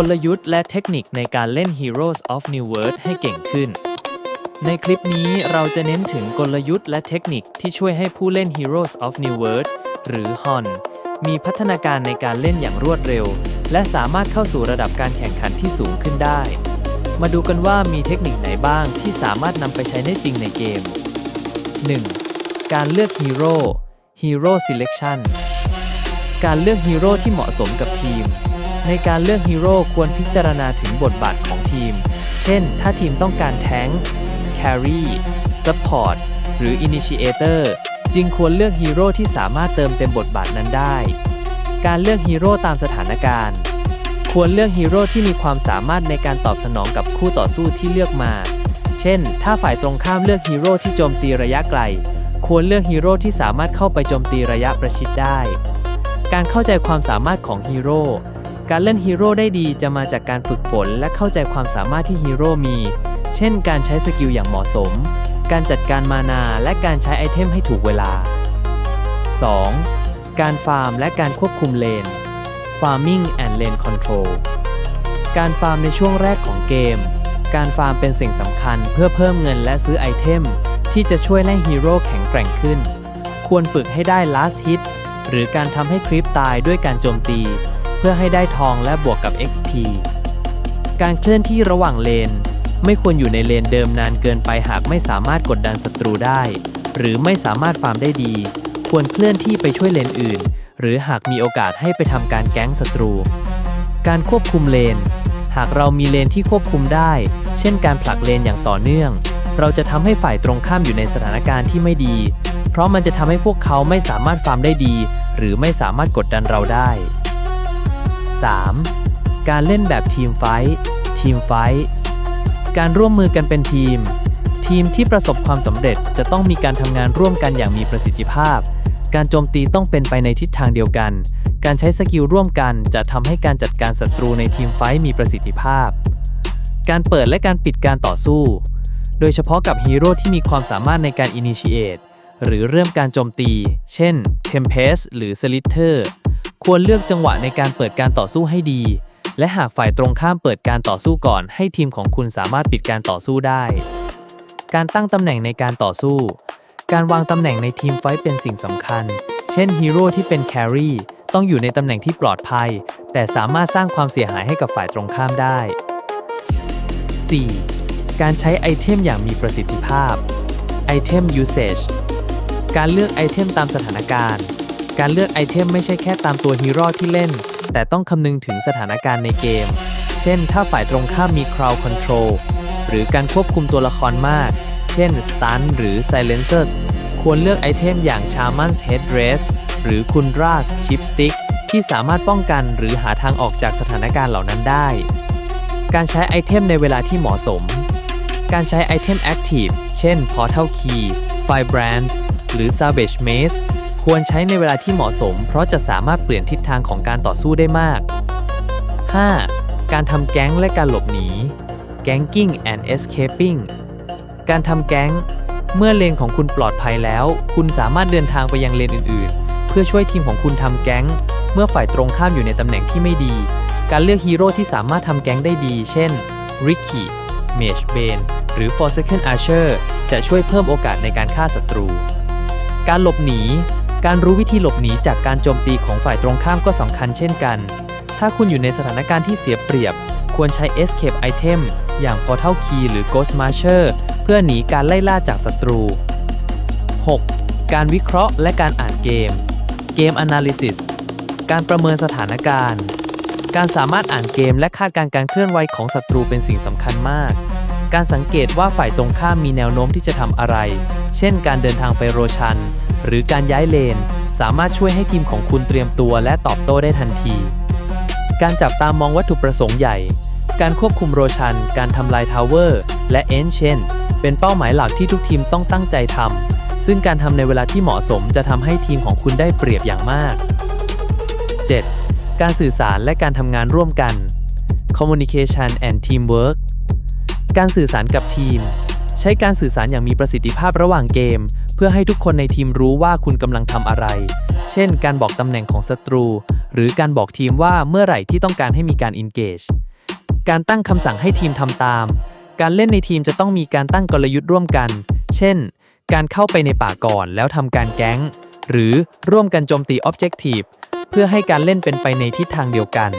กลยุทธ์และเทคนิคในการเล่น Heroes of New World ให้เก่งขึ้น ในคลิปนี้เราจะเน้นถึงกลยุทธ์และเทคนิคที่ช่วยให้ผู้เล่น Heroes of New World หรือ HON มีพัฒนาการในการเล่นอย่างรวดเร็ว และสามารถเข้าสู่ระดับการแข่งขันที่สูงขึ้นได้ มาดูกันว่ามีเทคนิคไหนบ้างที่สามารถนำไปใช้ได้จริงในเกม 1. การเลือกฮีโร่ Hero Selection การเลือกฮีโร่ที่เหมาะสมกับทีม ในการเลือกฮีโร่ควรพิจารณาถึงบทบาทของทีม เช่น ถ้าทีมต้องการแทงค์ Carry Support หรือ Initiator จึงควรเลือกฮีโร่ที่สามารถเติมเต็มบทบาทนั้นได้ การเลือกฮีโร่ตามสถานการณ์ ควรเลือกฮีโร่ที่มีความสามารถในการตอบสนองกับคู่ต่อสู้ที่เลือกมา เช่น ถ้าฝ่ายตรงข้ามเลือกฮีโร่ที่โจมตีระยะไกล ควรเลือกฮีโร่ที่สามารถเข้าไปโจมตีระยะประชิดได้ การเข้าใจความสามารถของฮีโร่ การเล่นฮีโร่ได้ดีจะมาจากการฝึกฝนและเข้าใจความสามารถที่ฮีโร่มี เช่น การใช้สกิลอย่างเหมาะสม การจัดการมานาและการใช้ไอเทมให้ถูกเวลา 2. การฟาร์มและการควบคุมเลน Farming and Lane Control การฟาร์มในช่วงแรกของเกม การฟาร์มเป็นสิ่งสำคัญเพื่อเพิ่มเงินและซื้อไอเทม ที่จะช่วยให้ฮีโร่แข็งแกร่งขึ้น ควรฝึกให้ได้ last hit หรือการทำให้คลิปตายด้วยการโจมตี พื่อให้ได้ทองและบวกกับ XP การเคลื่อนที่ระหว่างเลน ไม่ควรอยู่ในเลนเดิมนานเกินไปหากไม่สามารถกดดันศัตรูได้ หรือไม่สามารถฟาร์มได้ดี ควรเคลื่อนที่ไปช่วยเลนอื่น หรือหากมีโอกาสให้ไปทำการแก๊งศัตรู การควบคุมเลน หากเรามีเลนที่ควบคุมได้ เช่นการผลักเลนอย่างต่อเนื่อง เราจะทำให้ฝ่ายตรงข้ามอยู่ในสถานการณ์ที่ไม่ดี เพราะมันจะทำให้พวกเขาไม่สามารถฟาร์มได้ดี หรือไม่สามารถกดดันเราได้ 3. การเล่นแบบทีมไฟท์ทีมไฟท์การร่วมมือกันเป็นทีม ทีมที่ประสบความสำเร็จจะต้องมีการทำงานร่วมกันอย่างมีประสิทธิภาพ การโจมตีต้องเป็นไปในทิศทางเดียวกัน การใช้สกิลร่วมกันจะทำให้การจัดการศัตรูในทีมไฟท์มีประสิทธิภาพ การเปิดและการปิดการต่อสู้ โดยเฉพาะกับฮีโร่ที่มีความสามารถในการ initiate หรือเริ่มการโจมตี เช่น Tempest หรือ Slither ควรเลือกจังหวะในการเปิดการต่อสู้ให้ดี และหากฝ่ายตรงข้ามเปิดการต่อสู้ก่อน ให้ทีมของคุณสามารถปิดการต่อสู้ได้ การตั้งตำแหน่งในการต่อสู้ การวางตำแหน่งในทีมไฟท์เป็นสิ่งสำคัญ เช่นฮีโร่ที่เป็นแครี่ต้องอยู่ในตำแหน่งที่ปลอดภัย แต่สามารถสร้างความเสียหายให้กับฝ่ายตรงข้ามได้ 4. การใช้ไอเทมอย่างมีประสิทธิภาพ Item Usage การเลือกไอเทมตามสถานการณ์ การเลือกไอเทมไม่ใช่แค่ตามตัวฮีโร่ที่เล่น แต่ต้องคำนึงถึงสถานการณ์ในเกม เช่น ถ้าฝ่ายตรงข้ามมี Crowd Control หรือการควบคุมตัวละครมาก เช่น Stun หรือ Silencers ควรเลือกไอเทมอย่าง Shaman's Headdress หรือ Kundra's Chipstick ที่สามารถป้องกันหรือหาทางออกจากสถานการณ์เหล่านั้นได้ การใช้ไอเทมในเวลาที่เหมาะสม การใช้ไอเทม Active เช่น Portal Key Firebrand หรือ Savage Mace ควรใช้ในเวลาที่เหมาะสม เพราะจะสามารถเปลี่ยนทิศทางของการต่อสู้ได้มาก 5. การทำแก๊งและการหลบหนี Ganking and Escaping การทำแก๊ง เมื่อเลนของคุณปลอดภัยแล้ว คุณสามารถเดินทางไปยังเลนอื่น ๆ เพื่อช่วยทีมของคุณทำแก๊ง เมื่อฝ่ายตรงข้ามอยู่ในตำแหน่งที่ไม่ดี การเลือกฮีโร่ที่สามารถทำแก๊งได้ดี เช่น Ricky Mage Bane หรือ Forsaken Archer จะช่วยเพิ่มโอกาสในการฆ่าศัตรู การหลบหนี การรู้วิธีหลบหนีจากการโจมตีของฝ่ายตรงข้ามก็สำคัญเช่นกัน ถ้าคุณอยู่ในสถานการณ์ที่เสียเปรียบ ควรใช้ Escape Item อย่าง Portal Key หรือ Ghost Marcher เพื่อหนีการไล่ล่าจากศัตรู 6. การวิเคราะห์และการอ่านเกม Game Analysis การประเมินสถานการณ์ การสามารถอ่านเกมและคาดการณ์การเคลื่อนไหวของศัตรูเป็นสิ่งสำคัญมาก การสังเกตว่าฝ่ายตรงข้ามมีแนวโน้มที่จะทำอะไร เช่น การเดินทางไปโรชัน หรือการย้ายเลน สามารถช่วยให้ทีมของคุณเตรียมตัวและตอบโต้ได้ทันที การจับตามองวัตถุประสงค์ใหญ่ การควบคุมโรชัน การทำลายทาวเวอร์ และเอนเชนเป็นเป้าหมายหลักที่ทุกทีมต้องตั้งใจทำ ซึ่งการทำในเวลาที่เหมาะสมจะทำให้ทีมของคุณได้เปรียบอย่างมาก 7. การสื่อสารและการทำงานร่วมกัน Communication and Teamwork การสื่อสารกับทีม ใช้การสื่อสารอย่างมีประสิทธิภาพระหว่างเกม เพื่อให้ทุกคนในทีมรู้ว่าคุณกำลังทำอะไร เช่น การบอกตำแหน่งของศัตรู หรือการบอกทีมว่าเมื่อไหร่ที่ต้องการให้มีการ engage การตั้งคำสั่งให้ทีมทำตาม การเล่นในทีมจะต้องมีการตั้งกลยุทธ์ร่วมกัน เช่น การเข้าไปในป่าก่อนแล้วทำการแก๊ง หรือร่วมกันโจมตี Objective เพื่อให้การเล่นเป็นไปในทิศทางเดียวกัน